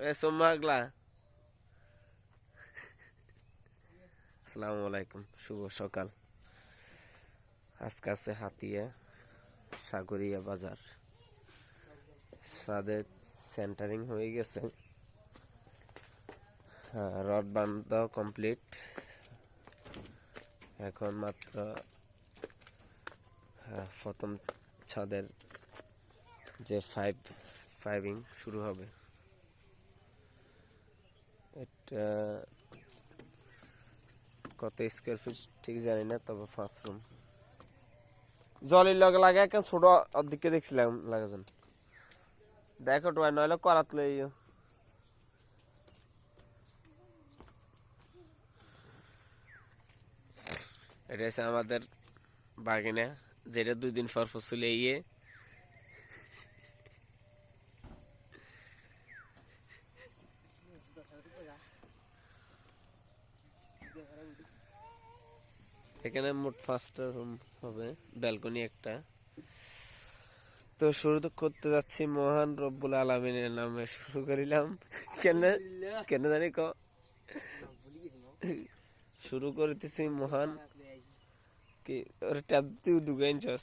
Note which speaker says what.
Speaker 1: এ সোম্মাগলা আসসালামু আলাইকুম শুভ সকাল আজকে আছে হাতিয়া সাগরিয়া বাজার সাদের সেন্টারিং হয়ে গেছে রড বান্ধ কমপ্লিট এখন মাত্র প্রথম ছাদের যে ফাইভ ফাইভিং শুরু হবে এটা কত স্কোয়ার ফিট ঠিক জানি না, তবে ফার্স্ট রুম জলের লগে লাগে একটা ছোট দেখছিলাম লাগাছেন দেখো তো নইলে করাত এটা হচ্ছে আমাদের বাগিনা, যেটা দুই দিন পর ফসলে ইয়ে এখানে মোট পাঁচটা রুম হবে ব্যালকনি একটা। তো শুরু তো করতে যাচ্ছি মহান রব্বুল আলমিনের নামে, শুরু করিলাম। কেন কেন জানি ক? শুরু করিতেছি মহান কি ওর ট্যাব তুই ঢুকাইছস